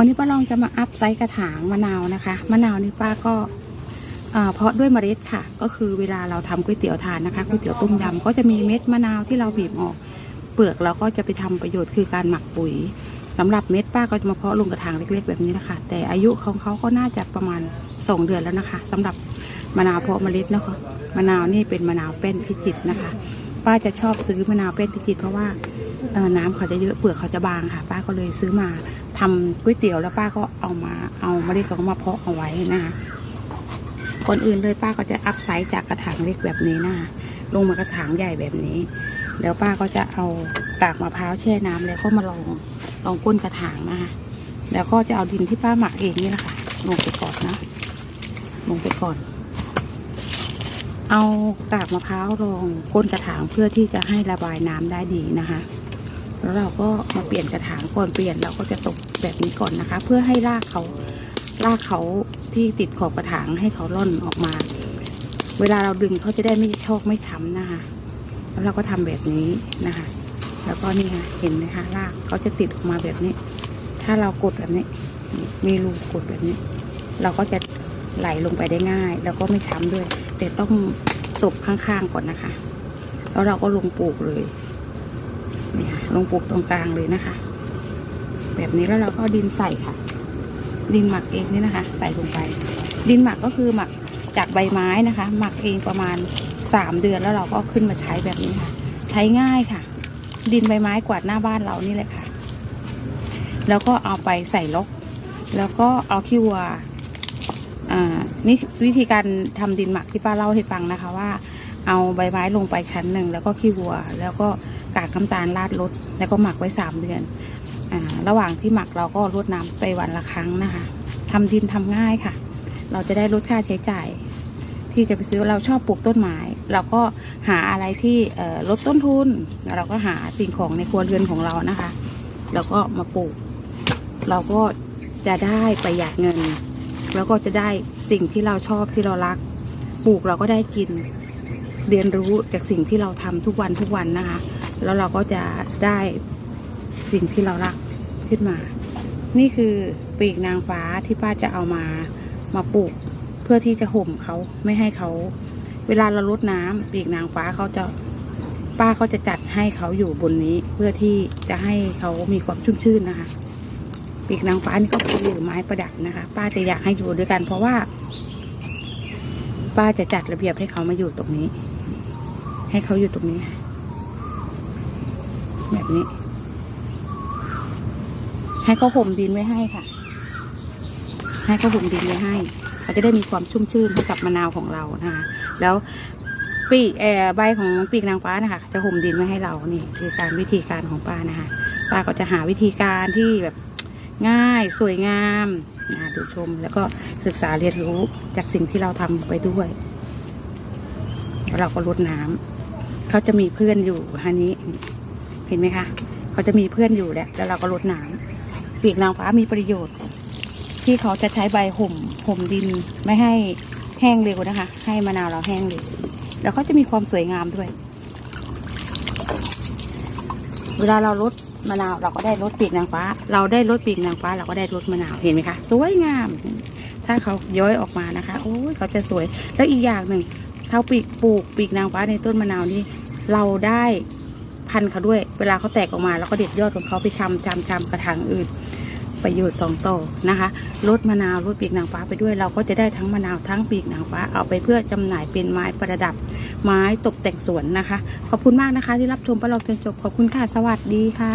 วันนี้ป้าลองจะมาอัพไซส์กระถางมะนาวนะคะ มะนาวนี่ป้าก็เอ่อเพาะด้วยเมล็ดค่ะ ก็คือเวลาเราทำก๋วยเตี๋ยวทานนะคะก๋วยเตี๋ยวต้มยำก็จะมีเม็ดมะนาวที่เราบีบออก เปลือกเราก็จะไปทำประโยชน์คือการหมักปุ๋ยสำหรับเม็ดป้าก็จะมาเพาะลงกระถางเล็กๆแบบนี้นะคะ แต่อายุของเขาก็น่าจะประมาณสองเดือนแล้วนะคะสำหรับมะนาวเพาะเมล็ดนะคะมะนาวนี่เป็นมะนาวเป็นพิจิตรนะคะ ป้าจะชอบซื้อมะนาวเป็นพิจิตรเพราะว่า น้ำเขาจะเยอะเปลือกเขาจะบางค่ะ ป้าก็เลยซื้อมาทำก๋วยเตี๋ยวแล้วป้าก็เอามาเอาเมล็ดเขามาเพาะเอาไว้นะคะก่อนอื่นเลยป้าก็จะอัพไซส์จากกระถางเล็กแบบนี้นะคะลงมากระถางใหญ่แบบนี้ แล้วป้าก็จะเอากากมะพร้าวแช่น้ำแล้วก็มาลองลองก้นกระถางนะคะแล้วก็จะเอาดินที่ป้าหมักเองนี่แหละค่ะลงไปก่อนนะลงไปก่อน เอากากมะพร้าวรองก้นกระถางเพื่อที่จะให้ระบายน้ำได้ดีนะคะ แล้วเราก็มาเปลี่ยนกระถางก่อนเปลี่ยนเราก็จะตกแบบนี้ก่อนนะคะ เพื่อให้รากเขารากเขาที่ติดขอบกระถางให้เขาล่อนออกมา เวลาเราดึงเขาจะได้ไม่ชอกไม่ช้ำนะคะ แล้วเราก็ทำแบบนี้นะคะ แล้วก็นี่ค่ะเห็นไหมคะรากเขาจะติดออกมาแบบนี้ ถ้าเรากดแบบนี้ มีรูกดแบบนี้ เราก็จะไหลลงไปได้ง่าย แล้วก็ไม่ช้ำด้วย แต่ต้องตบข้างๆก่อนนะคะ แล้วเราก็ลงปลูกเลย ลงปลูกตรงกลางเลยนะคะ แบบนี้แล้วเราก็ดินใส่ค่ะ ดินหมักเองนี่นะคะ ใส่ลงไป ดินหมักก็คือหมักจากใบไม้นะคะ หมักเองประมาณสามเดือนแล้วเราก็ขึ้นมาใช้แบบนี้ค่ะ ใช้ง่ายค่ะ ดินใบไม้กวาดหน้าบ้านเรานี่แหละค่ะ แล้วก็เอาไปใส่ลก แล้วก็เอาขี้วัวอ่านี่วิธีการทำดินหมักที่ป้าเล่าให้ฟังนะคะว่า เอาใบไม้ลงไปชั้นหนึ่งแล้วก็ขี้วัว แล้วก็ กากน้ำตาลราดรดแล้วก็หมักไว้สามเดือนอระหว่างที่หมักเราก็รดน้ำไปวันละครั้งนะคะทำดินทำง่ายค่ะ เราจะได้ลดค่าใช้จ่าย ที่จะไปซื้อเราชอบปลูกต้นไม้เราก็หาอะไรที่ลดต้นทุนแล้วเราก็หาสิ่งของในครัวเรือนของเรานะคะ แล้วก็มาปลูก เราก็จะได้ประหยัดเงิน แล้วก็จะได้สิ่งที่เราชอบที่เรารัก ปลูกเราก็ได้กิน เรียนรู้จากสิ่งที่เราทำทุกวันทุกวันนะคะ แล้วเราก็จะได้สิ่งที่เรารักขึ้นมา นี่คือปีกนางฟ้าที่ป้าจะเอามามาปลูก เพื่อที่จะห่มเขาไม่ให้เขา เวลาเราลดน้ำปีกนางฟ้าเขาจะป้าเขาจะจัดให้เขาอยู่บนนี้ เพื่อที่จะให้เขามีความชุ่มชื่นนะคะ ปีกนางฟ้านี่ก็คือไม้ประดับนะคะ ป้าจะอยากให้อยู่ด้วยกัน เพราะว่า ป้าจะจัดระเบียบให้เขามาอยู่ตรงนี้ ให้เขาอยู่ตรงนี้ค่ะ แบบนี้ ให้เขาห่มดินไว้ให้ค่ะ ให้เขาห่มดินไว้ให้เขาจะได้มีความชุ่มชื่นให้กับมะนาวของเรานะคะแล้วปีกแออใบของปีกนางฟ้านะคะ จะห่มดินไว้ให้เรานี่คือการวิธีการของป้านะคะป้าก็จะหาวิธีการที่แบบง่ายสวยงามนะดูชม แล้วก็ศึกษาเรียนรู้จากสิ่งที่เราทำไปด้วยแล้วเราก็ลดน้ำเขาจะมีเพื่อนอยู่ฮันนี้ เห็นไหมคะ เขาจะมีเพื่อนอยู่แล้วแล้วเราก็ลดน้ำปีกนางฟ้ามีประโยชน์ ที่เขาจะใช้ใบห่มห่มดินไม่ให้แห้งเร็วนะคะ ให้มะนาวเราแห้งเร็วแล้วก็จะมีความสวยงามด้วย เวลาเราลดมะนาวเราก็ได้ลดปีกนางฟ้า เราได้ลดปีกนางฟ้า เราก็ได้ลดมะนาวเห็นไหมคะสวยงาม ถ้าเขาย้อยออกมานะคะโอ้ยเขาจะสวยแล้วอีกอย่างหนึ่งเท่าปีกปลูกปีกนางฟ้าในต้นมะนาวนี่เราได้ พันธุ์เขาด้วย เวลาเขาแตกออกมาเราก็เด็ดยอดของเขาไปชำชำชำกระถางอื่น ประโยชน์สองต่อนะคะลดมะนาวลดปีกนางฟ้าไปด้วย เราก็จะได้ทั้งมะนาวทั้งปีกนางฟ้าเอาไปเพื่อจำหน่ายเป็นไม้ประดับ ไม้ตกแต่งสวนนะคะ ขอบคุณมากนะคะ ที่รับชมปลาเราจนจบขอบคุณค่ะสวัสดีค่ะ